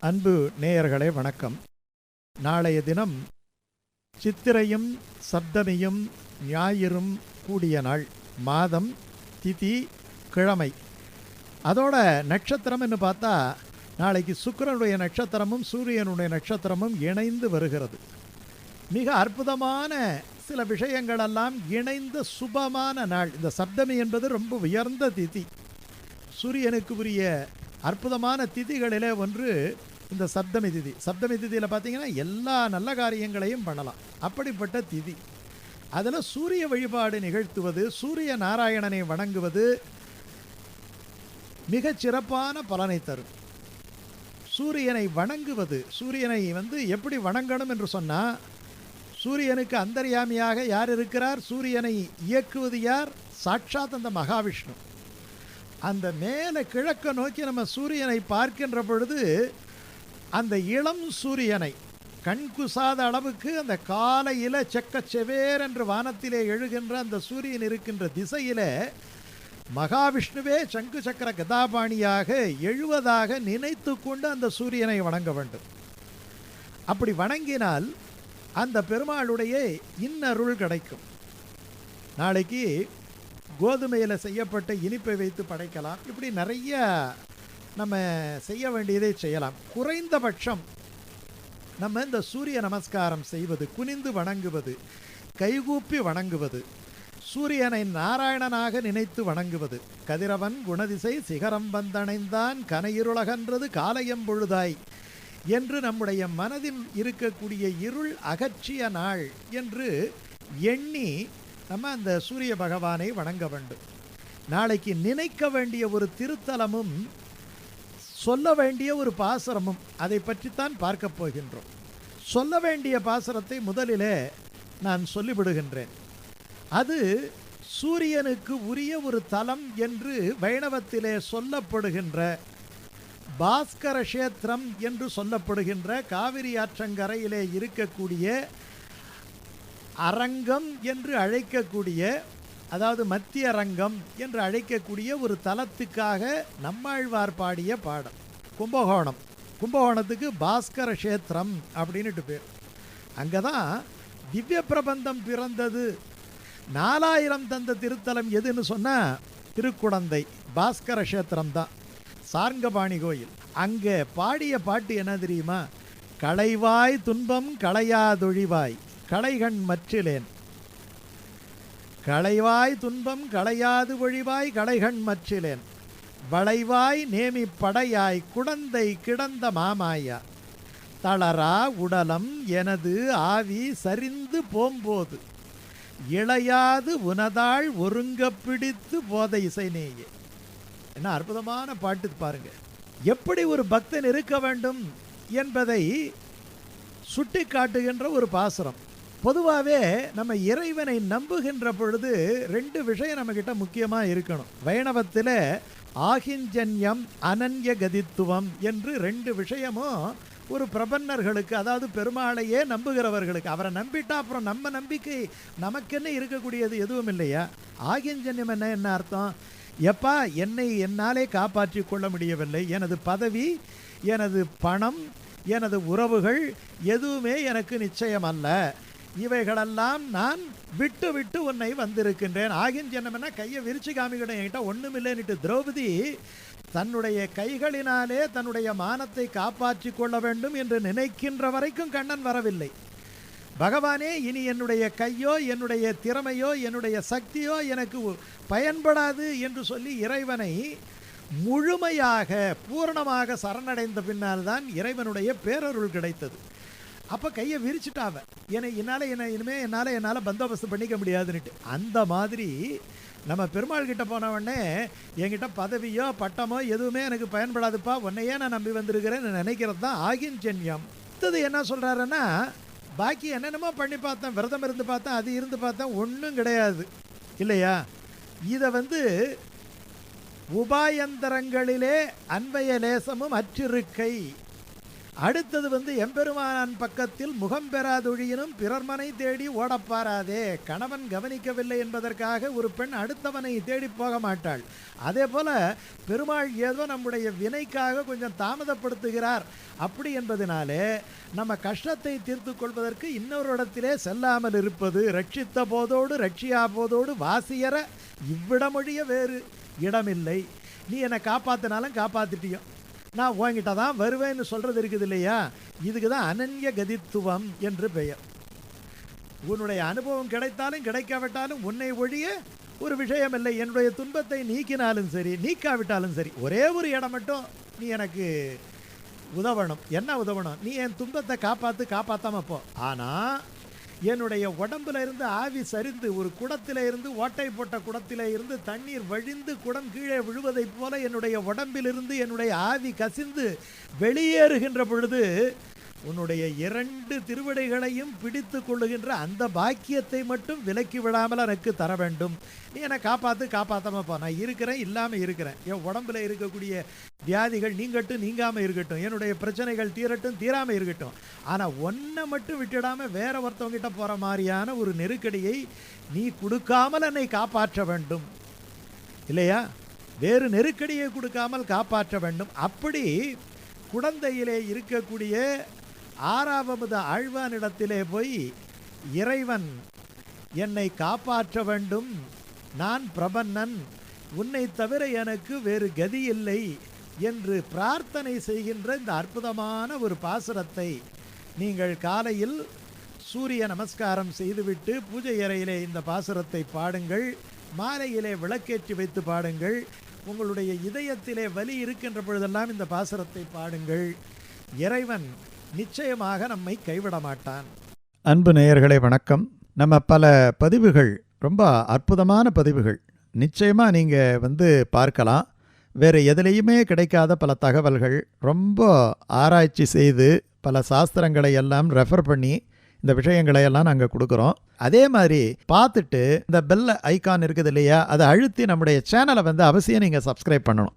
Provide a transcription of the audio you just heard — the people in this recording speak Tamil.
அன்பு நேயர்களே வணக்கம். நாளைய தினம் சித்திரையும் சப்தமியும் ஞாயிறும் கூடிய நாள் மாதம் திதி கிழமை. அதோட நட்சத்திரம்னு பார்த்தா நாளைக்கு சுக்கிரனுடைய நட்சத்திரமும் சூரியனுடைய நட்சத்திரமும் இணைந்து வருகிறது. மிக அற்புதமான சில விஷயங்களெல்லாம் இணைந்த சுபமான நாள். இந்த சப்தமி என்பது ரொம்ப உயர்ந்த திதி. சூரியனுக்கு உரிய அற்புதமான திதிகளிலே ஒன்று இந்த சப்தமி திதி. சப்தமி திதியில் பார்த்தீங்கன்னா எல்லா நல்ல காரியங்களையும் பண்ணலாம். அப்படிப்பட்ட திதி. அதில் சூரிய வழிபாடு நிகழ்த்துவது சூரிய நாராயணனை வணங்குவது மிகச் சிறப்பான பலனை தரும். சூரியனை வணங்குவது சூரியனை வந்து எப்படி வணங்கணும் என்று சொன்னால் சூரியனுக்கு அந்தர்யாமியாக யார் இருக்கிறார்? சூரியனை இயக்குவது யார்? சாட்சாத் அந்த மகாவிஷ்ணு. அந்த மேலே கிழக்க நோக்கி நம்ம சூரியனை பார்க்கின்ற பொழுது அந்த இளம் சூரியனை கண் குசாத அளவுக்கு அந்த காலையில் செக்க செவேர் என்று வானத்திலே எழுகின்ற அந்த சூரியன் இருக்கின்ற திசையில் மகாவிஷ்ணுவே சங்கு சக்கர கதாபாணியாக எழுவதாக நினைத்து கொண்டு அந்த சூரியனை வணங்க வேண்டும். அப்படி வணங்கினால் அந்த பெருமாளுடைய இன்னருள் கிடைக்கும். நாளைக்கு கோதுமையில் செய்யப்பட்ட இனிப்பை வைத்து படைக்கலாம். இப்படி நிறைய நம்ம செய்ய வேண்டியதை செய்யலாம். குறைந்தபட்சம் நம்ம இந்த சூரிய நமஸ்காரம் செய்வது குனிந்து வணங்குவது கைகூப்பி வணங்குவது சூரியனை நாராயணனாக நினைத்து வணங்குவது. கதிரவன் குணதிசை சிகரம் வந்தணைந்தான் கனையிருளகன்றது காலையம் பொழுதாய் என்று நம்முடைய மனதில் இருக்கக்கூடிய இருள் அகற்றிய நாள் என்று எண்ணி நம்ம அந்த சூரிய பகவானை வணங்க வேண்டும். நாளைக்கு நினைக்க வேண்டிய ஒரு திருத்தலமும் சொல்ல வேண்டிய ஒரு பாசரமும் அதை பற்றித்தான் பார்க்க போகின்றோம். சொல்ல வேண்டிய பாசரத்தை முதலிலே நான் சொல்லிவிடுகின்றேன். அது சூரியனுக்கு உரிய ஒரு தலம் என்று வைணவத்திலே சொல்லப்படுகின்ற பாஸ்கர கஷேத்திரம் என்று சொல்லப்படுகின்ற காவிரி ஆற்றங்கரையிலே இருக்கக்கூடிய அரங்கம் என்று அழைக்கக்கூடிய அதாவது மத்திய அரங்கம் என்று அழைக்கக்கூடிய ஒரு தலத்துக்காக நம்மாழ்வார் பாடிய பாடம் கும்பகோணம். கும்பகோணத்துக்கு பாஸ்கர கஷேத்திரம் அப்படின்னுட்டு பேர். அங்கே தான் திவ்ய பிரபந்தம் பிறந்தது. நாலாயிரம் தந்த திருத்தலம் எதுன்னு சொன்னால் திருக்குடந்தை பாஸ்கர கஷேத்திரம் தான். சார்ங்கபாணி கோயில். அங்கே பாடிய பாட்டு என்ன தெரியுமா? களைவாய் துன்பம் களையாதொழிவாய். களைகண் மற்றிலேன். களைவாய் துன்பம் களையாது ஒழிவாய் களைகண் மற்றிலேன். வளைவாய் நேமி படையாய் குடந்தை கிடந்த மாமாயா. தளரா உடலம் எனது ஆவி சரிந்து போம்போது. இளையாது உனதாள் ஒருங்க பிடித்து போத இசைநேயே. என்ன அற்புதமான பாட்டு பாருங்க. எப்படி ஒரு பக்தன் இருக்க வேண்டும் என்பதை சுட்டி காட்டுகின்ற ஒரு பாசுரம். பொதுவாகவே நம்ம இறைவனை நம்புகின்ற பொழுது ரெண்டு விஷயம் நம்மக்கிட்ட முக்கியமாக இருக்கணும். வைணவத்தில் ஆகிஞ்சன்யம் அனன்ய கதித்துவம் என்று ரெண்டு விஷயமும் ஒரு பிரபன்னர்களுக்கு அதாவது பெருமாளையே நம்புகிறவர்களுக்கு அவரை நம்பிட்டா அப்புறம் நம்ம நம்பிக்கை நமக்கென்ன இருக்கக்கூடியது எதுவும் இல்லையா? ஆகிஞ்சன்யம் என்ன என்ன அர்த்தம்? எப்பா என்னை என்னாலே காப்பாற்றி கொள்ள முடியவில்லை. எனது பதவி எனது பணம் எனது உறவுகள் எதுவுமே எனக்கு நிச்சயம் அல்ல. இவைகளெல்லாம் நான் விட்டு விட்டு உன்னை வந்திருக்கின்றேன். ஆகின் ஜன்னம்னா கையை விரிச்சு காமிக்கிட்டேன் என்கிட்ட ஒன்றுமில்லைன்னுட்டு திரௌபதி தன்னுடைய கைகளினாலே தன்னுடைய மானத்தை காப்பாற்றி கொள்ள வேண்டும் என்று நினைக்கின்ற வரைக்கும் கண்ணன் வரவில்லை. பகவானே இனி என்னுடைய கையோ என்னுடைய திறமையோ என்னுடைய சக்தியோ எனக்கு பயன்படாது என்று சொல்லி இறைவனை முழுமையாக பூரணமாக சரணடைந்த பின்னால் தான் இறைவனுடைய பேரருள் கிடைத்தது. அப்போ கையை விரிச்சுட்டாவ என்னை என்னால் என்ன இனிமேல் என்னால் என்னால் பந்தோபஸ்து பண்ணிக்க முடியாதுன்னுட்டு. அந்த மாதிரி நம்ம பெருமாள் கிட்ட போனவொடனே என்கிட்ட பதவியோ பட்டமோ எதுவுமே எனக்கு பயன்படாதுப்பா. உன்னையே நான் நம்பி வந்திருக்கிறேன்னு நினைக்கிறது தான் ஆகிஞ்சன்யம் அடுத்தது என்ன சொல்கிறாருன்னா பாக்கி என்னென்னமோ பண்ணி பார்த்தேன் விரதம் இருந்து பார்த்தேன் அது இருந்து பார்த்தேன் ஒன்றும் கிடையாது. இல்லையா? இதை வந்து உபாயந்தரங்களிலே அன்வய லேசமும் அற்றிருக்கை. அடுத்தது வந்து எம்பெருமான் பக்கத்தில் முகம் பெறாதொழியினும் பிறர்மனை தேடி ஓடப்பாராதே. கணவன் கவனிக்கவில்லை என்பதற்காக ஒரு பெண் அடுத்தவனை தேடி போக மாட்டாள். அதே போல பெருமாள் ஏதோ நம்முடைய வினைக்காக கொஞ்சம் தாமதப்படுத்துகிறார். அப்படி என்பதனாலே நம்ம கஷ்டத்தை தீர்த்து கொள்வதற்கு இன்னொரு இடத்திலே செல்லாமல் இருப்பது ரட்சித்த போதோடு ரட்சியா போதோடு வாசியற இவ்விடமொழிய வேறு இடமில்லை. நீ என்னை காப்பாத்தினாலும் காப்பாற்றிட்டியும் நான் உங்ககிட்ட தான் வருவேன்னு சொல்கிறது இருக்குது இல்லையா? இதுக்கு தான் அனன்ய கதித்துவம் என்று பெயர். உன்னுடைய அனுபவம் கிடைத்தாலும் கிடைக்காவிட்டாலும் உன்னை ஒழிய ஒரு விஷயம் இல்லை என்னுடைய துன்பத்தை நீக்கினாலும் சரி நீக்காவிட்டாலும் சரி ஒரே ஒரு இடம் மட்டும் நீ எனக்கு உதவணும். என்ன உதவணும்? நீ என் துன்பத்தை காப்பாற்று காப்பாத்தாம போ. என்னுடைய உடம்புல இருந்து ஆவி சரிந்து ஒரு குடத்தில இருந்து ஓட்டை போட்ட குடத்தில இருந்து தண்ணீர் வழிந்து குடம் கீழே விழுவதைப் போல என்னுடைய உடம்பிலிருந்து என்னுடைய ஆவி கசிந்து வெளியேறுகின்ற பொழுது உன்னுடைய இரண்டு திருவிடைகளையும் பிடித்து கொள்ளுகின்ற அந்த பாக்கியத்தை மட்டும் விலக்கி விடாமல் எனக்கு தர வேண்டும். நீ என்னை காப்பாற்று காப்பாற்றாம போ. நான் இருக்கிறேன் இல்லாமல் இருக்கிறேன். என் உடம்புல இருக்கக்கூடிய வியாதிகள் நீங்கட்டும் நீங்காமல் இருக்கட்டும். என்னுடைய பிரச்சனைகள் தீரட்டும் தீராமல் இருக்கட்டும். ஆனால் ஒன்றை மட்டும் விட்டுடாமல் வேற ஒருத்தவங்கிட்ட போகிற மாதிரியான ஒரு நெருக்கடியை நீ கொடுக்காமல் என்னை காப்பாற்ற வேண்டும். இல்லையா? வேறு நெருக்கடியை கொடுக்காமல் காப்பாற்ற வேண்டும். அப்படி குழந்தையிலே இருக்கக்கூடிய ஆறாவது ஆழ்வானிடத்திலே போய் இறைவன் என்னை காப்பாற்ற வேண்டும். நான் பிரபன்னன். உன்னை தவிர எனக்கு வேறு கதி இல்லை என்று பிரார்த்தனை செய்கின்ற இந்த அற்புதமான ஒரு பாசுரத்தை நீங்கள் காலையில் சூரிய நமஸ்காரம் செய்துவிட்டு பூஜை அறையிலே இந்த பாசுரத்தை பாடுங்கள். மாலையிலே விளக்கேற்றி வைத்து பாடுங்கள். உங்களுடைய இதயத்திலே வலி இருக்கின்ற பொழுதெல்லாம் இந்த பாசுரத்தை பாடுங்கள். இறைவன் நிச்சயமாக நம்மை கைவிட மாட்டான் அன்பு நேயர்களே வணக்கம். நம்ம பல பதிவுகள் ரொம்ப அற்புதமான பதிவுகள். நிச்சயமாக நீங்கள் வந்து பார்க்கலாம். வேறு எதுலேயுமே கிடைக்காத பல தகவல்கள் ரொம்ப ஆராய்ச்சி செய்து பல சாஸ்திரங்களை எல்லாம் ரெஃபர் பண்ணி இந்த விஷயங்களை எல்லாம் நாங்கள் கொடுக்குறோம். அதே மாதிரி பார்த்துட்டு இந்த பெல் ஐகான் இருக்குது இல்லையா அதை அழுத்தி நம்முடைய சேனலை வந்து அவசியம் நீங்கள் சப்ஸ்கிரைப் பண்ணணும்.